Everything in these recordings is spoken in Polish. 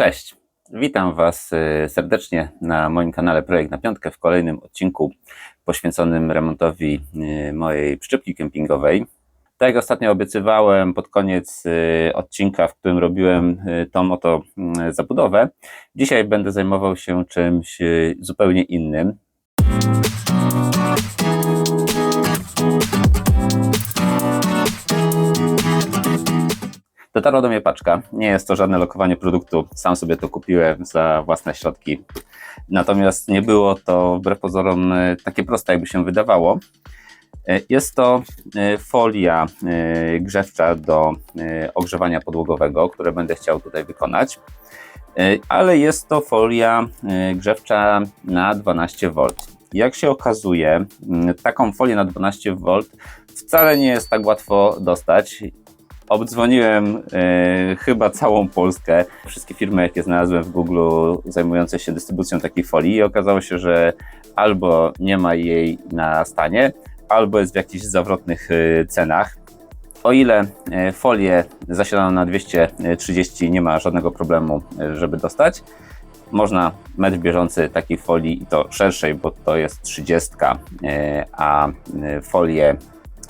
Cześć, witam Was y, serdecznie na moim kanale Projekt na Piątkę w kolejnym odcinku poświęconym remontowi y, mojej przyczepki kempingowej. Tak jak ostatnio obiecywałem pod koniec y, odcinka, w którym robiłem tą oto zabudowę, dzisiaj będę zajmował się czymś zupełnie innym. Dotarła do mnie paczka. Nie jest to żadne lokowanie produktu. Sam sobie to kupiłem za własne środki. Natomiast nie było to wbrew pozorom e, takie proste, jakby się wydawało. E, jest to e, folia grzewcza do ogrzewania podłogowego, które będę chciał tutaj wykonać. Ale jest to folia grzewcza na 12V. Jak się okazuje, taką folię na 12V wcale nie jest tak łatwo dostać. Obdzwoniłem e, chyba całą Polskę, wszystkie firmy, jakie znalazłem w Google zajmujące się dystrybucją takiej folii i okazało się, że albo nie ma jej na stanie, albo jest w jakichś zawrotnych e, cenach. O ile e, folię zasilaną na 230 nie ma żadnego problemu, żeby dostać, można metr bieżący takiej folii i to szerszej, bo to jest 30, e, a folię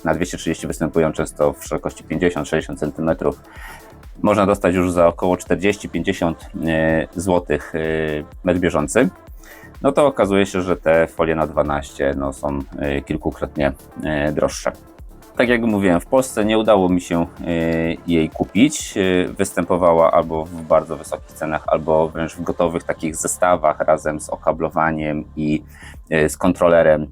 na 230 występują często w szerokości 50-60 cm. Można dostać już za około 40-50 zł metr bieżący. No to okazuje się, że te folie na 12 no, są e, kilkukrotnie e, droższe. Tak jak mówiłem, w Polsce nie udało mi się e, jej kupić. Występowała albo w bardzo wysokich cenach, albo wręcz w gotowych takich zestawach razem z okablowaniem i z kontrolerem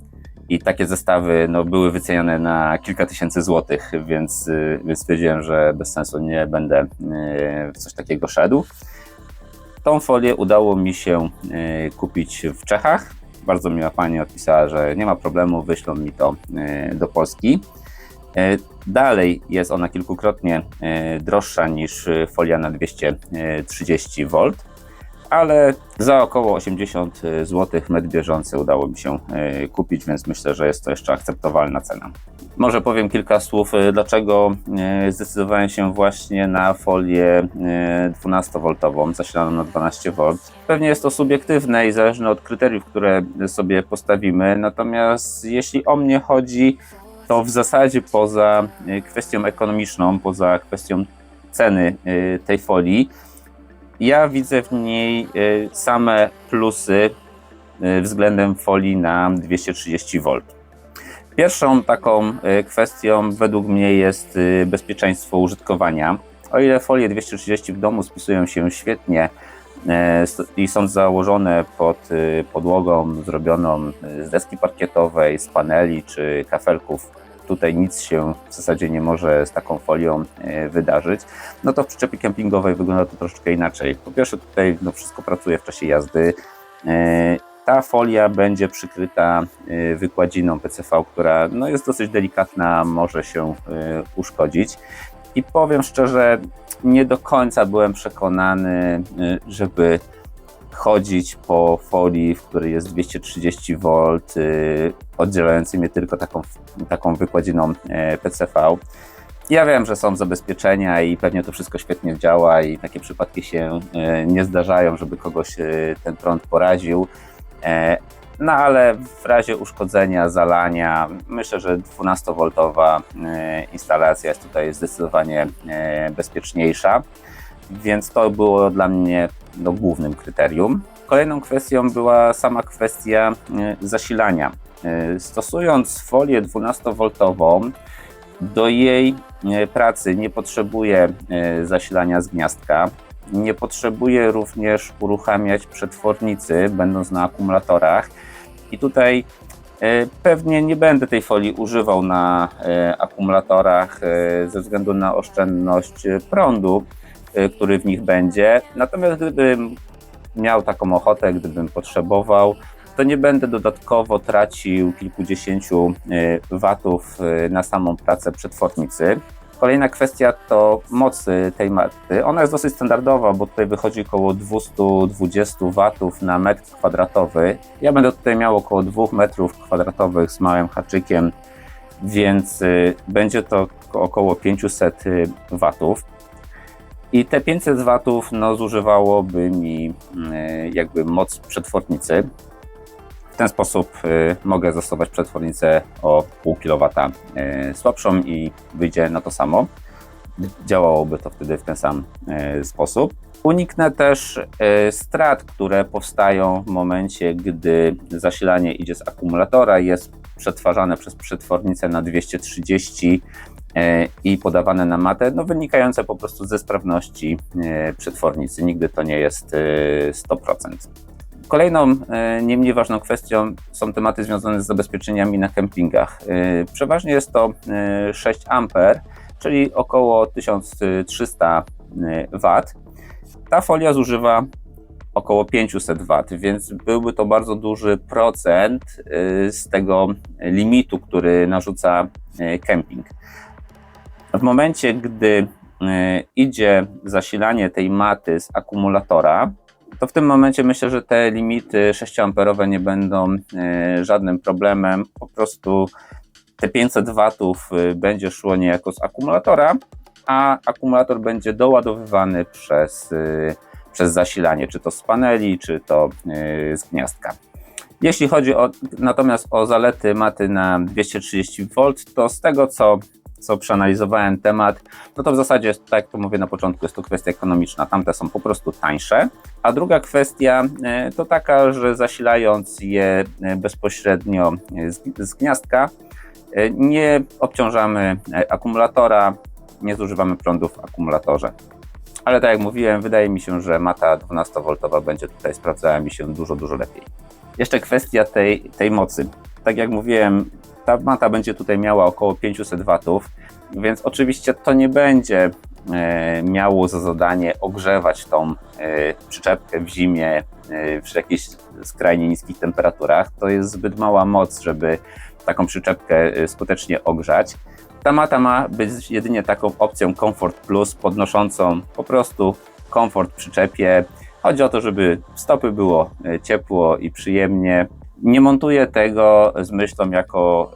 i takie zestawy no, były wyceniane na kilka tysięcy złotych, więc, y, więc stwierdziłem, że bez sensu nie będę y, w coś takiego szedł. Tą folię udało mi się y, kupić w Czechach. Bardzo miła pani odpisała, że nie ma problemu, wyślą mi to do Polski. Dalej jest ona kilkukrotnie droższa niż folia na 230 V ale za około 80 zł metr bieżący udało mi się e, kupić, więc myślę, że jest to jeszcze akceptowalna cena. Może powiem kilka słów, e, dlaczego e, zdecydowałem się właśnie na folię 12V zasilaną na 12V. Pewnie jest to subiektywne i zależne od kryteriów, które sobie postawimy, natomiast jeśli o mnie chodzi, to w zasadzie poza kwestią ekonomiczną, poza kwestią ceny tej folii, ja widzę w niej y, same plusy y, względem folii na 230V. Pierwszą taką y, kwestią według mnie jest bezpieczeństwo użytkowania. O ile folie 230 w domu spisują się świetnie i są założone pod podłogą zrobioną z deski parkietowej, z paneli czy kafelków tutaj nic się w zasadzie nie może z taką folią e, wydarzyć, no to w przyczepie kempingowej wygląda to troszeczkę inaczej. Po pierwsze tutaj no, wszystko pracuje w czasie jazdy. E, ta folia będzie przykryta e, wykładziną PCV, która no, jest dosyć delikatna, może się uszkodzić. I powiem szczerze, nie do końca byłem przekonany, żeby chodzić po folii, w której jest 230 V, y, oddzielający mnie tylko taką, taką wykładziną e, PCV. Ja wiem, że są zabezpieczenia i pewnie to wszystko świetnie działa i takie przypadki się e, nie zdarzają, żeby kogoś e, ten prąd poraził. No ale w razie uszkodzenia, zalania, myślę, że 12V instalacja jest tutaj zdecydowanie bezpieczniejsza, więc to było dla mnie no, głównym kryterium. Kolejną kwestią była sama kwestia e, zasilania. E, stosując folię 12V, do jej e, pracy nie potrzebuje zasilania z gniazdka. Nie potrzebuje również uruchamiać przetwornicy, będąc na akumulatorach. I tutaj pewnie nie będę tej folii używał na akumulatorach ze względu na oszczędność prądu, Y, który w nich będzie. Natomiast gdybym miał taką ochotę, gdybym potrzebował, to nie będę dodatkowo tracił kilkudziesięciu y, watów y, na samą pracę przetwornicy. Kolejna kwestia to moc tej maty. Ona jest dosyć standardowa, bo tutaj wychodzi około 220 watów na metr kwadratowy. Ja będę tutaj miał około 2 metrów kwadratowych z małym haczykiem, więc będzie to około 500 watów. I te 500 watów no, zużywałoby mi y, jakby moc przetwornicy. W ten sposób y, mogę zastosować przetwornicę o pół kilowata y, słabszą i wyjdzie na to samo. Działałoby to wtedy w ten sam sposób. Uniknę też strat, które powstają w momencie, gdy zasilanie idzie z akumulatora, jest przetwarzane przez przetwornicę na 230 e, i podawane na matę, no wynikające po prostu ze sprawności e, przetwornicy. Nigdy to nie jest e, 100%. Kolejną, e, nie mniej ważną kwestią są tematy związane z zabezpieczeniami na kempingach. E, Przeważnie jest to e, 6 A, czyli około 1300 W. Ta folia zużywa około 500 W, więc byłby to bardzo duży procent z tego limitu, który narzuca kemping. W momencie, gdy y, idzie zasilanie tej maty z akumulatora, to w tym momencie myślę, że te limity 6A nie będą y, żadnym problemem. Po prostu te 500 watów y, będzie szło niejako z akumulatora, a akumulator będzie doładowywany przez, przez zasilanie, czy to z paneli, czy to z gniazdka. Jeśli chodzi o, natomiast o zalety maty na 230 V, to z tego co, co przeanalizowałem temat, no to w zasadzie, tak jak to mówię na początku, jest to kwestia ekonomiczna. Tamte są po prostu tańsze. A druga kwestia y, to taka, że zasilając je y, bezpośrednio y, z, gniazdka, nie obciążamy akumulatora, nie zużywamy prądu w akumulatorze. Ale tak jak mówiłem, wydaje mi się, że mata 12V będzie tutaj sprawdzała mi się dużo, dużo lepiej. Jeszcze kwestia tej, tej mocy. Tak jak mówiłem, ta mata będzie tutaj miała około 500 watów, więc oczywiście to nie będzie e, miało za zadanie ogrzewać tą e, przyczepkę w zimie e, przy jakichś skrajnie niskich temperaturach. To jest zbyt mała moc, żeby taką przyczepkę skutecznie ogrzać. Ta mata ma być jedynie taką opcją Comfort Plus, podnoszącą po prostu komfort przyczepie. Chodzi o to, żeby stopy było ciepło i przyjemnie. Nie montuję tego z myślą jako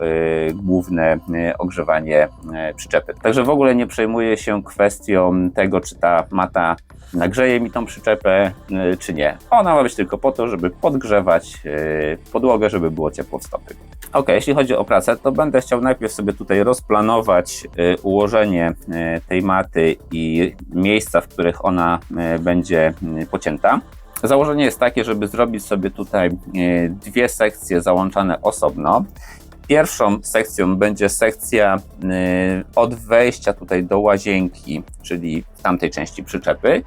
y, główne y, ogrzewanie y, przyczepy. Także w ogóle nie przejmuję się kwestią tego, czy ta mata nagrzeje mi tą przyczepę, y, czy nie. Ona ma być tylko po to, żeby podgrzewać y, podłogę, żeby było ciepło w stopy. Ok, jeśli chodzi o pracę, to będę chciał najpierw sobie tutaj rozplanować y, ułożenie y, tej maty i miejsca, w których ona y, będzie y, pocięta. Założenie jest takie, żeby zrobić sobie tutaj y, dwie sekcje załączane osobno. Pierwszą sekcją będzie sekcja y, od wejścia tutaj do łazienki, czyli w tamtej części przyczepy.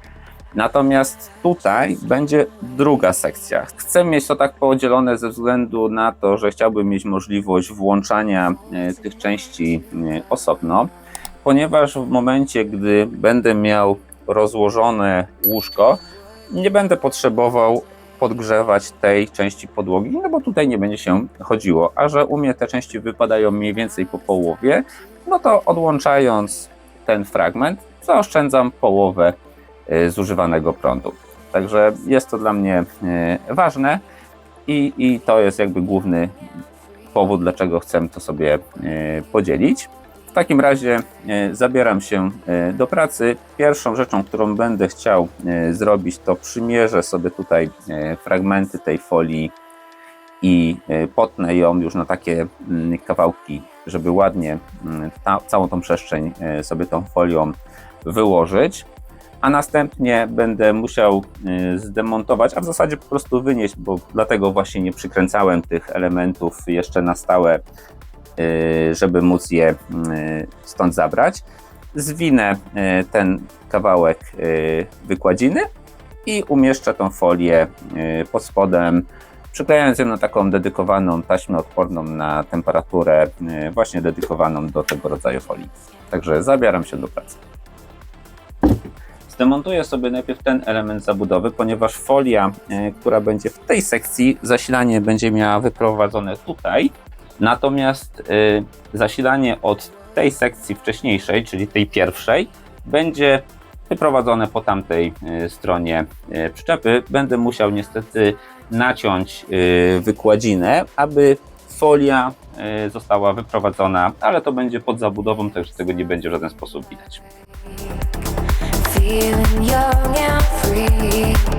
Natomiast tutaj będzie druga sekcja. Chcę mieć to tak podzielone ze względu na to, że chciałbym mieć możliwość włączania e, tych części e, osobno, ponieważ w momencie, gdy będę miał rozłożone łóżko, nie będę potrzebował podgrzewać tej części podłogi, no bo tutaj nie będzie się chodziło. A że u mnie te części wypadają mniej więcej po połowie, no to odłączając ten fragment, zaoszczędzam połowę y, zużywanego prądu. Także jest to dla mnie y, ważne i, i to jest jakby główny powód, dlaczego chcę to sobie y, podzielić. Takim razie y, zabieram się y, do pracy. Pierwszą rzeczą, którą będę chciał y, zrobić, to przymierzę sobie tutaj fragmenty tej folii i potnę ją już na takie mm, kawałki, żeby ładnie mm, ta, całą tą przestrzeń sobie tą folią wyłożyć, a następnie będę musiał zdemontować, a w zasadzie po prostu wynieść, bo dlatego właśnie nie przykręcałem tych elementów jeszcze na stałe, żeby móc je y, stąd zabrać. Zwinę y, ten kawałek y, wykładziny i umieszczę tą folię y, pod spodem, przyklejając ją na taką dedykowaną taśmę odporną na temperaturę, y, właśnie dedykowaną do tego rodzaju folii. Także zabieram się do pracy. Zdemontuję sobie najpierw ten element zabudowy, ponieważ folia, która będzie w tej sekcji, zasilanie będzie miała wyprowadzone tutaj. Natomiast e, zasilanie od tej sekcji wcześniejszej, czyli tej pierwszej, będzie wyprowadzone po tamtej e, stronie e, przyczepy. Będę musiał niestety naciąć wykładzinę, aby folia została wyprowadzona, ale to będzie pod zabudową, także tego nie będzie w żaden sposób widać. Feel feeling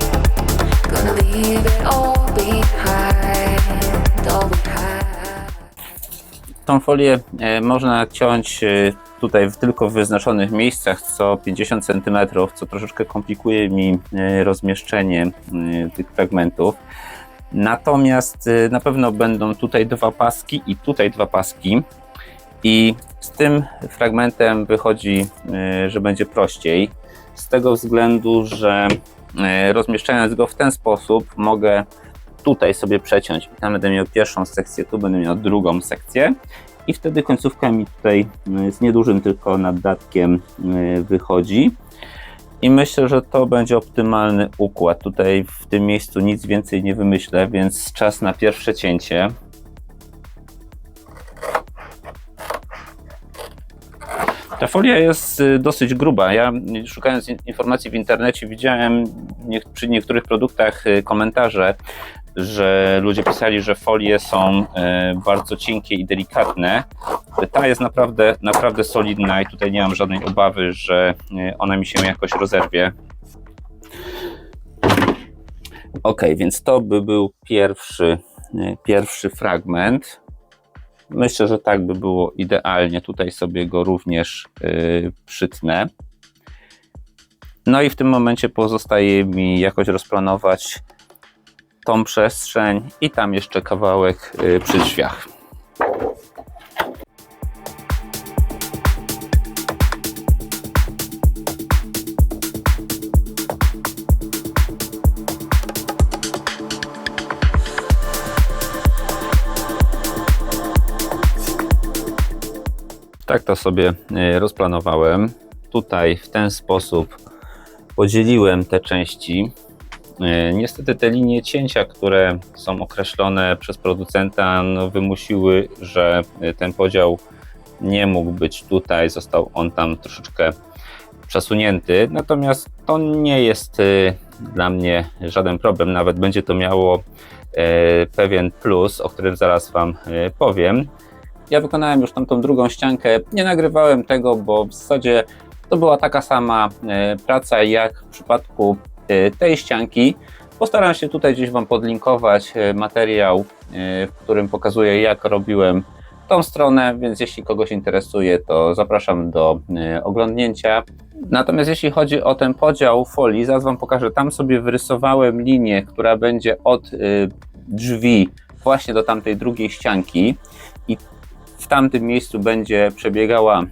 Tą folię e, można ciąć e, tutaj tylko w wyznaczonych miejscach co 50 cm, co troszeczkę komplikuje mi e, rozmieszczenie tych fragmentów. Natomiast na pewno będą tutaj dwa paski i tutaj dwa paski. I z tym fragmentem wychodzi, że będzie prościej. Z tego względu, że rozmieszczając go w ten sposób mogę tutaj sobie przeciąć. Tam będę miał pierwszą sekcję, tu będę miał drugą sekcję. I wtedy końcówka mi tutaj e, z niedużym tylko naddatkiem e, wychodzi. I myślę, że to będzie optymalny układ. Tutaj w tym miejscu nic więcej nie wymyślę, więc czas na pierwsze cięcie. Ta folia jest y, dosyć gruba. Ja y, szukając in- informacji w internecie widziałem przy niektórych produktach y, komentarze, że ludzie pisali, że folie są y, bardzo cienkie i delikatne. Ta jest naprawdę, naprawdę solidna i tutaj nie mam żadnej obawy, że y, ona mi się jakoś rozerwie. Ok, więc to by był pierwszy, y, pierwszy fragment. Myślę, że tak by było idealnie. Tutaj sobie go również przytnę. No i w tym momencie pozostaje mi jakoś rozplanować tą przestrzeń i tam jeszcze kawałek yy, przy drzwiach. Tak to sobie e, rozplanowałem. Tutaj w ten sposób podzieliłem te części. E, Niestety te linie cięcia, które są określone przez producenta, no wymusiły, że e, ten podział nie mógł być tutaj, został on tam troszeczkę przesunięty. Natomiast to nie jest e, dla mnie żaden problem, nawet będzie to miało pewien plus, o którym zaraz Wam powiem. Ja wykonałem już tamtą drugą ściankę. Nie nagrywałem tego, bo w zasadzie to była taka sama praca jak w przypadku tej ścianki. Postaram się tutaj gdzieś Wam podlinkować e, materiał, e, w którym pokazuję, jak robiłem tą stronę, więc jeśli kogoś interesuje, to zapraszam do oglądnięcia. Natomiast jeśli chodzi o ten podział folii, zaraz Wam pokażę. Tam sobie wyrysowałem linię, która będzie od drzwi właśnie do tamtej drugiej ścianki i w tamtym miejscu będzie przebiegała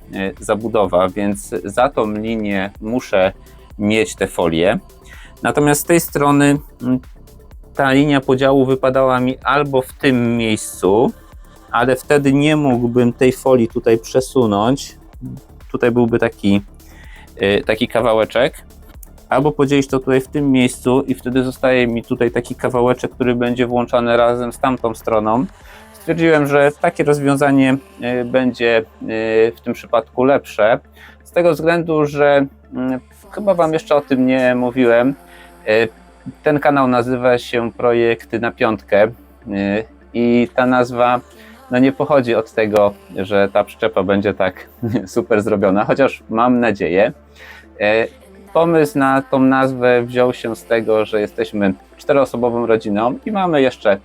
zabudowa, więc za tą linię muszę mieć te folie. Natomiast z tej strony mm, ta linia podziału wypadała mi albo w tym miejscu, ale wtedy nie mógłbym tej folii tutaj przesunąć. Tutaj byłby taki, e, taki kawałeczek. Albo podzielić to tutaj w tym miejscu i wtedy zostaje mi tutaj taki kawałeczek, który będzie włączany razem z tamtą stroną stwierdziłem, że takie rozwiązanie y, będzie y, w tym przypadku lepsze. Z tego względu, że mm, chyba Wam jeszcze o tym nie mówiłem. Y, Ten kanał nazywa się Projekt na Piątkę y, i ta nazwa no nie pochodzi od tego, że ta przyczepa będzie tak super zrobiona, chociaż mam nadzieję. Y, Pomysł na tą nazwę wziął się z tego, że jesteśmy czteroosobową rodziną i mamy jeszcze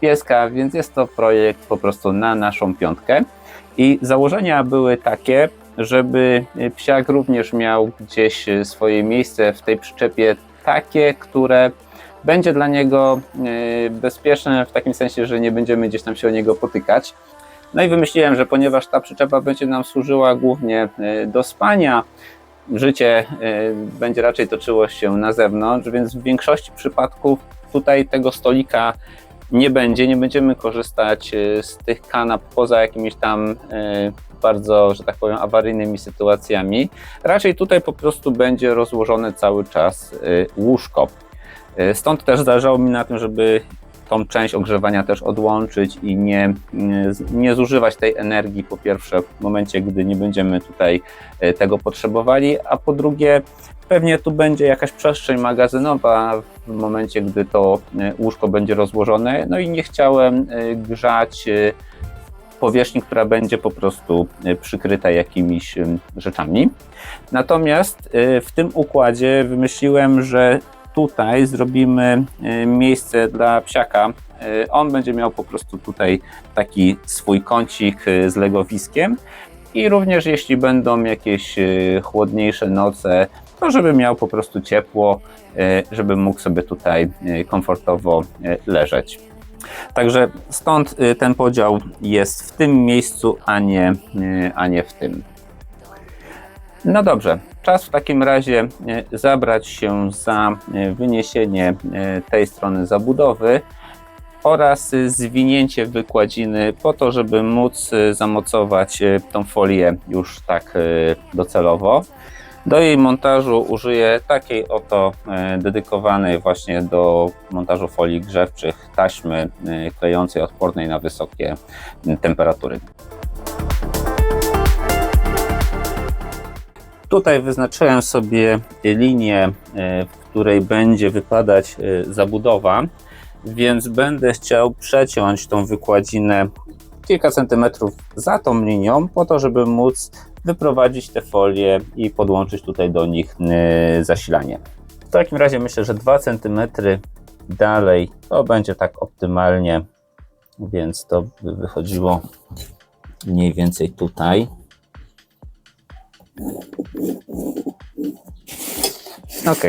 pieska, więc jest to projekt po prostu na naszą piątkę. I założenia były takie, żeby psiak również miał gdzieś swoje miejsce w tej przyczepie, takie, które będzie dla niego y, bezpieczne w takim sensie, że nie będziemy gdzieś tam się o niego potykać. No i wymyśliłem, że ponieważ ta przyczepa będzie nam służyła głównie y, do spania, życie y, będzie raczej toczyło się na zewnątrz, więc w większości przypadków tutaj tego stolika nie będzie, nie będziemy korzystać z tych kanap poza jakimiś tam bardzo, że tak powiem, awaryjnymi sytuacjami. Raczej tutaj po prostu będzie rozłożone cały czas y, łóżko. Y, Stąd też zależało mi na tym, żeby tą część ogrzewania też odłączyć i nie, nie, nie zużywać tej energii po pierwsze w momencie, gdy nie będziemy tutaj tego potrzebowali, a po drugie pewnie tu będzie jakaś przestrzeń magazynowa w momencie, gdy to łóżko będzie rozłożone, no i nie chciałem grzać powierzchni, która będzie po prostu y, przykryta jakimiś rzeczami. Natomiast y, w tym układzie wymyśliłem, że tutaj zrobimy y, miejsce dla psiaka. On będzie miał po prostu tutaj taki swój kącik z legowiskiem i również jeśli będą jakieś chłodniejsze noce, to żeby miał po prostu ciepło, żeby mógł sobie tutaj komfortowo leżeć. Także stąd y, ten podział jest w tym miejscu, a nie, y, a nie w tym. No dobrze, czas w takim razie y, zabrać się za wyniesienie tej strony zabudowy oraz zwinięcie wykładziny po to, żeby móc zamocować tą folię już tak docelowo. Do jej montażu użyję takiej oto e, dedykowanej właśnie do montażu folii grzewczych taśmy e, klejącej odpornej na wysokie temperatury. Tutaj wyznaczyłem sobie linię, e, w której będzie wypadać zabudowa, więc będę chciał przeciąć tą wykładzinę kilka centymetrów za tą linią, po to, żeby móc wyprowadzić te folie i podłączyć tutaj do nich y, zasilanie. W takim razie myślę, że 2 cm dalej to będzie tak optymalnie, więc to by wychodziło mniej więcej tutaj. Ok,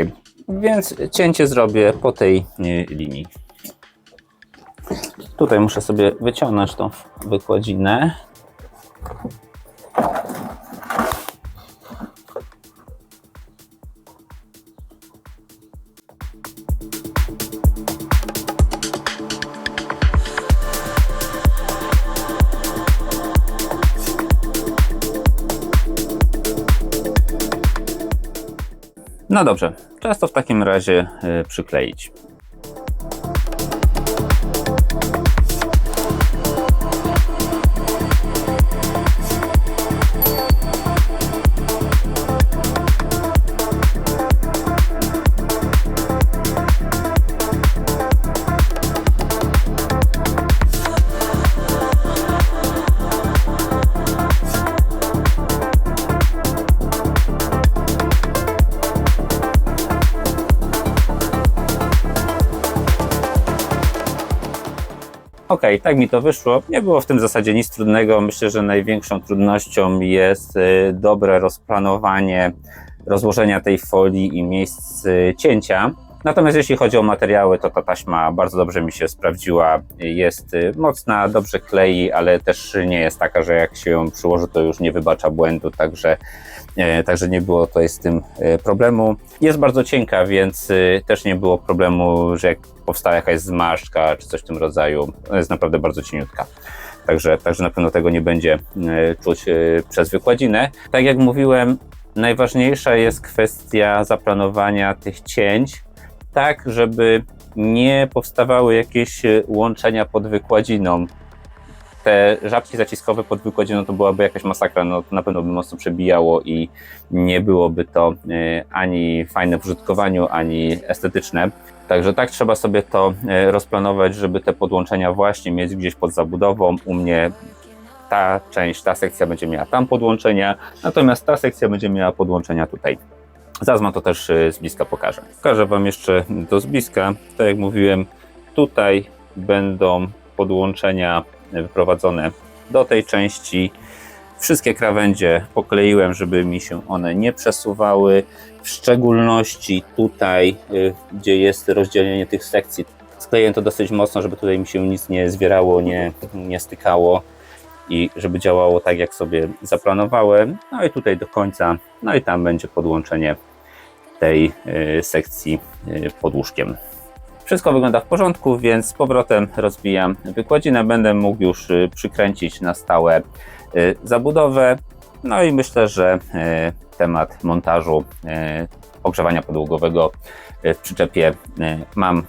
więc cięcie zrobię po tej y, linii. Tutaj muszę sobie wyciągnąć tą wykładzinę. No dobrze, czas to w takim razie y, przykleić. Okej, tak mi to wyszło. Nie było w tym zasadzie nic trudnego. Myślę, że największą trudnością jest y, dobre rozplanowanie rozłożenia tej folii i miejsc y, cięcia. Natomiast jeśli chodzi o materiały, to ta taśma bardzo dobrze mi się sprawdziła. Jest y, mocna, dobrze klei, ale też nie jest taka, że jak się ją przyłoży, to już nie wybacza błędu, także, także nie było tutaj z tym e, problemu. Jest bardzo cienka, więc y, też nie było problemu, że jak powstała jakaś zmarszczka czy coś w tym rodzaju, jest naprawdę bardzo cieniutka. Także, także na pewno tego nie będzie e, czuć e, przez wykładzinę. Tak jak mówiłem, najważniejsza jest kwestia zaplanowania tych cięć, tak żeby nie powstawały jakieś e, łączenia pod wykładziną. Te żabki zaciskowe pod wykładziną to byłaby jakaś masakra, no to na pewno by mocno przebijało i nie byłoby to e, ani fajne w użytkowaniu, ani estetyczne. Także tak trzeba sobie to e, rozplanować, żeby te podłączenia właśnie mieć gdzieś pod zabudową. U mnie ta część, ta sekcja będzie miała tam podłączenia, natomiast ta sekcja będzie miała podłączenia tutaj. Zaraz wam to też e, z bliska pokażę. Pokażę wam jeszcze to z bliska. Tak jak mówiłem, tutaj będą podłączenia wyprowadzone do tej części. Wszystkie krawędzie pokleiłem, żeby mi się one nie przesuwały. W szczególności tutaj, y, gdzie jest rozdzielenie tych sekcji, skleję to dosyć mocno, żeby tutaj mi się nic nie zwierało, nie, nie stykało i żeby działało tak, jak sobie zaplanowałem. No i tutaj do końca, no i tam będzie podłączenie tej y, sekcji y, pod łóżkiem. Wszystko wygląda w porządku, więc z powrotem rozbijam wykładzinę. Będę mógł już y, przykręcić na stałe y, zabudowę. No i myślę, że y, temat montażu ogrzewania podłogowego w przyczepie mam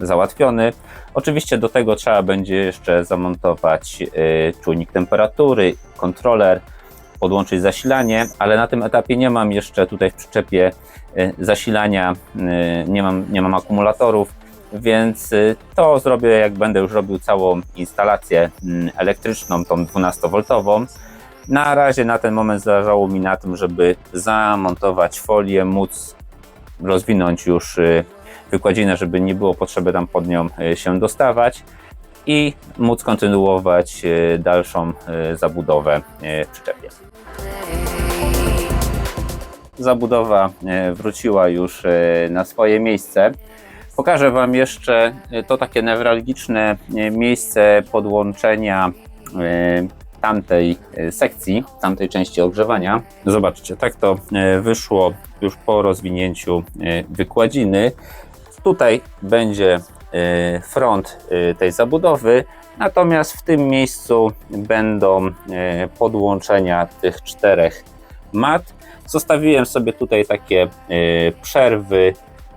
załatwiony. Oczywiście do tego trzeba będzie jeszcze zamontować czujnik temperatury, kontroler, podłączyć zasilanie, ale na tym etapie nie mam jeszcze tutaj w przyczepie zasilania, nie mam, nie mam akumulatorów, Więc y, to zrobię, jak będę już robił całą instalację mm, elektryczną, tą 12V. Na razie na ten moment zależało mi na tym, żeby zamontować folię, móc rozwinąć już y, wykładzinę, żeby nie było potrzeby tam pod nią y, się dostawać i móc kontynuować dalszą zabudowę w przyczepie. Zabudowa wróciła już na swoje miejsce. Pokażę Wam jeszcze y, to takie newralgiczne y, miejsce podłączenia y, tamtej sekcji, tamtej części ogrzewania. Zobaczcie, tak to wyszło już po rozwinięciu wykładziny. Tutaj będzie front tej zabudowy, natomiast w tym miejscu będą podłączenia tych czterech mat. Zostawiłem sobie tutaj takie przerwy,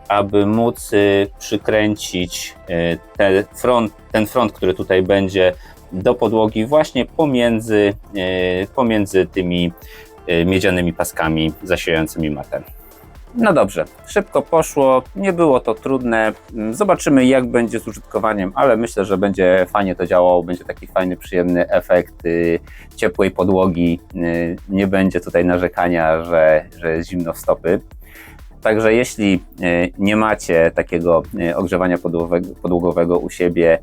aby móc y, przykręcić y, te front, ten front, który tutaj będzie do podłogi właśnie pomiędzy, y, pomiędzy tymi miedzianymi paskami zasiającymi matę. No dobrze, szybko poszło, nie było to trudne. Mm, Zobaczymy, jak będzie z użytkowaniem, ale myślę, że będzie fajnie to działało. Będzie taki fajny, przyjemny efekt ciepłej podłogi. Nie będzie tutaj narzekania, że, że jest zimno w stopy. Także jeśli y, nie macie takiego y, ogrzewania podłogowego, u siebie,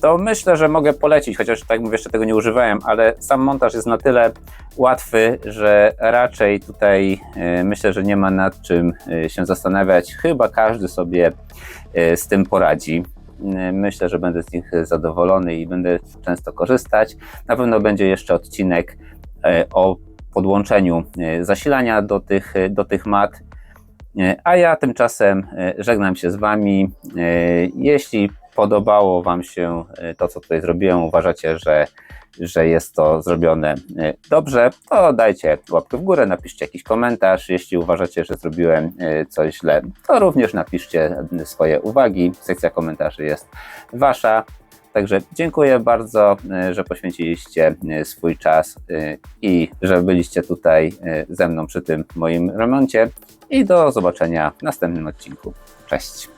to myślę, że mogę polecić, chociaż tak mówię, jeszcze tego nie używałem, ale sam montaż jest na tyle łatwy, że raczej tutaj y, myślę, że nie ma nad czym się zastanawiać. Chyba każdy sobie z tym poradzi. Myślę, że będę z nich zadowolony i będę często korzystać. Na pewno będzie jeszcze odcinek o podłączeniu zasilania do tych, do tych mat. Y, A ja tymczasem y, żegnam się z Wami. Y, Jeśli podobało Wam się to, co tutaj zrobiłem, uważacie, że, że jest to zrobione dobrze, to dajcie łapkę w górę, napiszcie jakiś komentarz. Jeśli uważacie, że zrobiłem coś źle, to również napiszcie swoje uwagi. Sekcja komentarzy jest Wasza. Także dziękuję bardzo, y, że poświęciliście y, swój czas y, i że byliście tutaj ze mną przy tym moim remoncie. I do zobaczenia w następnym odcinku. Cześć.